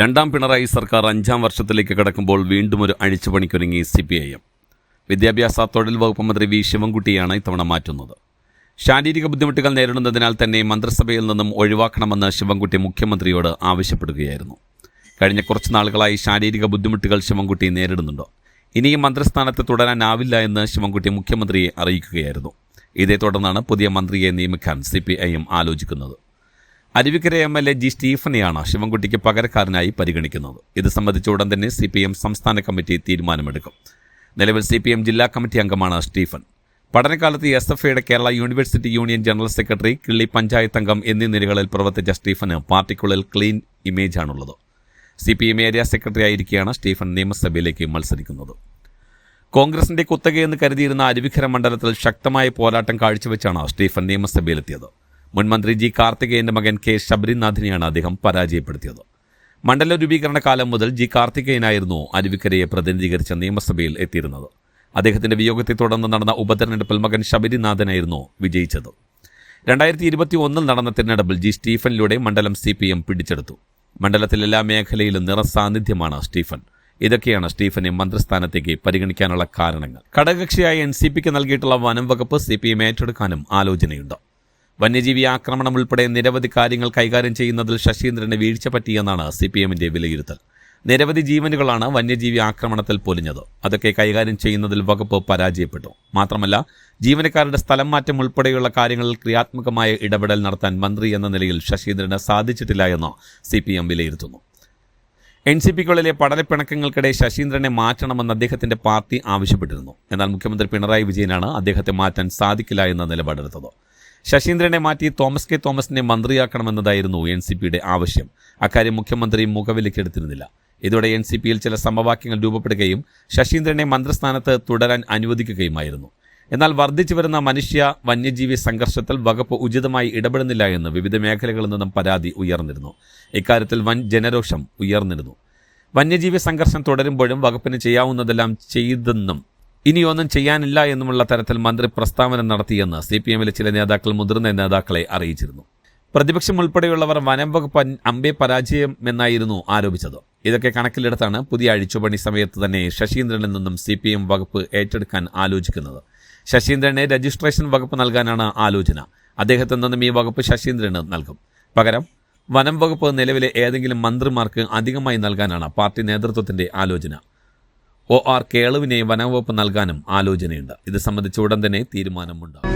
രണ്ടാം പിണറായി സർക്കാർ അഞ്ചാം വർഷത്തിലേക്ക് കടക്കുമ്പോൾ വീണ്ടും ഒരു അഴിച്ചുപണിക്കൊരുങ്ങി സി പി ഐ എം. വിദ്യാഭ്യാസ തൊഴിൽ വകുപ്പ് മന്ത്രി വി ശിവൻകുട്ടിയാണ് ഇത്തവണ മാറ്റുന്നത്. ശാരീരിക ബുദ്ധിമുട്ടുകൾ നേരിടുന്നതിനാൽ തന്നെ മന്ത്രിസഭയിൽ നിന്നും ഒഴിവാക്കണമെന്ന് ശിവൻകുട്ടി മുഖ്യമന്ത്രിയോട് ആവശ്യപ്പെടുകയായിരുന്നു. കഴിഞ്ഞ കുറച്ച് നാളുകളായി ശാരീരിക ബുദ്ധിമുട്ടുകൾ ശിവൻകുട്ടി നേരിടുന്നുണ്ടോ. ഇനിയും മന്ത്രിസ്ഥാനത്ത് തുടരാനാവില്ല എന്ന് ശിവൻകുട്ടി മുഖ്യമന്ത്രിയെ അറിയിക്കുകയായിരുന്നു. ഇതേ തുടർന്നാണ് പുതിയ മന്ത്രിയെ നിയമിക്കാൻ സി ആലോചിക്കുന്നത്. Aruvikkara M L A G സ്റ്റീഫനെയാണ് ശിവൻകുട്ടിക്ക് പകരക്കാരനായി പരിഗണിക്കുന്നത്. ഇത് സംബന്ധിച്ച ഉടൻ തന്നെ സി പി എം സംസ്ഥാന കമ്മിറ്റി തീരുമാനമെടുക്കും. നിലവിൽ സി പി എം ജില്ലാ കമ്മിറ്റി അംഗമാണ് സ്റ്റീഫൻ. പഠനകാലത്ത് എസ് എഫ് ഐയുടെ Kerala university union general secretary Killi panchayat അംഗം എന്നീ നിലകളിൽ പ്രവർത്തിച്ച സ്റ്റീഫന് പാർട്ടിക്കുള്ളിൽ clean ഇമേജാണുള്ളത്. C P M area secretary ആയിരിക്കെയാണ് Stephen നിയമസഭയിലേക്ക് മത്സരിക്കുന്നത്. കോൺഗ്രസിന്റെ കുത്തകയെന്ന് കരുതിയിരുന്ന അരുവിക്കര മണ്ഡലത്തിൽ ശക്തമായ പോരാട്ടം കാഴ്ചവെച്ചാണ് സ്റ്റീഫൻ നിയമസഭയിലെത്തിയത്. മുൻ മന്ത്രി ജി കാർത്തികേയന്റെ മകൻ കെ ശബരിനാഥിനെയാണ് അദ്ദേഹം പരാജയപ്പെടുത്തിയത്. മണ്ഡല രൂപീകരണ കാലം മുതൽ ജി കാർത്തികേയനായിരുന്നു അരുവിക്കരയെ പ്രതിനിധീകരിച്ച നിയമസഭയിൽ എത്തിയിരുന്നത്. അദ്ദേഹത്തിന്റെ വിയോഗത്തെ തുടർന്ന് നടന്ന ഉപതെരഞ്ഞെടുപ്പിൽ മകൻ ശബരിനാഥനായിരുന്നു വിജയിച്ചത്. രണ്ടായിരത്തി ഇരുപത്തി ഒന്നിൽ നടന്ന തിരഞ്ഞെടുപ്പിൽ ജി സ്റ്റീഫനിലൂടെ മണ്ഡലം സി പി എം പിടിച്ചെടുത്തു. മണ്ഡലത്തിലെ എല്ലാ മേഖലയിലും നിറസാന്നിധ്യമാണ് സ്റ്റീഫൻ. ഇതൊക്കെയാണ് സ്റ്റീഫനെ മന്ത്രിസ്ഥാനത്തേക്ക് പരിഗണിക്കാനുള്ള കാരണങ്ങൾ. ഘടകകക്ഷിയായ എൻ സി പിക്ക് നൽകിയിട്ടുള്ള വനം വകുപ്പ് സി പി എം ഏറ്റെടുക്കാനും ആലോചനയുണ്ട്. വന്യജീവി ആക്രമണം ഉൾപ്പെടെ നിരവധി കാര്യങ്ങൾ കൈകാര്യം ചെയ്യുന്നതിൽ ശശീന്ദ്രന് വീഴ്ച പറ്റിയെന്നാണ് സി പി എമ്മിന്റെ വിലയിരുത്തൽ. നിരവധി ജീവനുകളാണ് വന്യജീവി ആക്രമണത്തിൽ പൊലിഞ്ഞത്. അതൊക്കെ കൈകാര്യം ചെയ്യുന്നതിൽ വകുപ്പ് പരാജയപ്പെട്ടു. മാത്രമല്ല ജീവനക്കാരുടെ സ്ഥലം മാറ്റം ഉൾപ്പെടെയുള്ള കാര്യങ്ങളിൽ ക്രിയാത്മകമായ ഇടപെടൽ നടത്താൻ മന്ത്രി എന്ന നിലയിൽ ശശീന്ദ്രന് സാധിച്ചിട്ടില്ല എന്ന് സി പി എം വിലയിരുത്തുന്നു. എൻ സി പിക്കുള്ളിലെ പടലപ്പിണക്കങ്ങൾക്കിടെ ശശീന്ദ്രനെ മാറ്റണമെന്ന് അദ്ദേഹത്തിന്റെ പാർട്ടി ആവശ്യപ്പെട്ടിരുന്നു. എന്നാൽ മുഖ്യമന്ത്രി പിണറായി വിജയനാണ് അദ്ദേഹത്തെ മാറ്റാൻ സാധിക്കില്ല എന്ന നിലപാടെടുത്തത്. ശശീന്ദ്രനെ മാറ്റി തോമസ് കെ തോമസിനെ മന്ത്രിയാക്കണമെന്നതായിരുന്നു എൻ സി പിയുടെ ആവശ്യം. അക്കാര്യം മുഖ്യമന്ത്രി മുഖവിലക്കെടുത്തിരുന്നില്ല ഇതോടെ എൻ സി പിയിൽ ചില സമവാക്യങ്ങൾ രൂപപ്പെടുകയും ശശീന്ദ്രനെ മന്ത്രിസ്ഥാനത്ത് തുടരാൻ അനുവദിക്കുകയുമായിരുന്നു. എന്നാൽ വർദ്ധിച്ചു വരുന്ന മനുഷ്യ വന്യജീവി സംഘർഷത്തിൽ വകുപ്പ് ഉചിതമായി ഇടപെടുന്നില്ല എന്ന് വിവിധ മേഖലകളിൽ നിന്നും പരാതി ഉയർന്നിരുന്നു. ഇക്കാര്യത്തിൽ വൻ ജനരോഷം ഉയർന്നിരുന്നു. വന്യജീവി സംഘർഷം തുടരുമ്പോഴും വകുപ്പിന് ചെയ്യാവുന്നതെല്ലാം ചെയ്തെന്നും ഇനിയൊന്നും ചെയ്യാനില്ല എന്നുമുള്ള തരത്തിൽ മന്ത്രി പ്രസ്താവന നടത്തിയെന്ന് സി പി എമ്മിലെ ചില നേതാക്കൾ മുതിർന്ന നേതാക്കളെ അറിയിച്ചിരുന്നു. പ്രതിപക്ഷം ഉൾപ്പെടെയുള്ളവർ വനം വകുപ്പ് അമ്പെ പരാജയം എന്നായിരുന്നു ആരോപിച്ചത്. ഇതൊക്കെ കണക്കിലെടുത്താണ് പുതിയ അഴിച്ചുപണി സമയത്ത് തന്നെ ശശീന്ദ്രനിൽ നിന്നും സി പി എം വകുപ്പ് ഏറ്റെടുക്കാൻ ആലോചിക്കുന്നത്. ശശീന്ദ്രനെ രജിസ്ട്രേഷൻ വകുപ്പ് നൽകാനാണ് ആലോചന. അദ്ദേഹത്തിൽ നിന്നും ഈ വകുപ്പ് ശശീന്ദ്രന് നൽകും. പകരം വനം വകുപ്പ് നിലവിലെ ഏതെങ്കിലും മന്ത്രിമാർക്ക് അധികമായി നൽകാനാണ് പാർട്ടി നേതൃത്വത്തിന്റെ ആലോചന. ഒ ആർ കേളുവിനെ വനംവകുപ്പ് നൽകാനും ആലോചനയുണ്ട്. ഇത് സംബന്ധിച്ച് ഉടൻ തന്നെ തീരുമാനമുണ്ടാകും.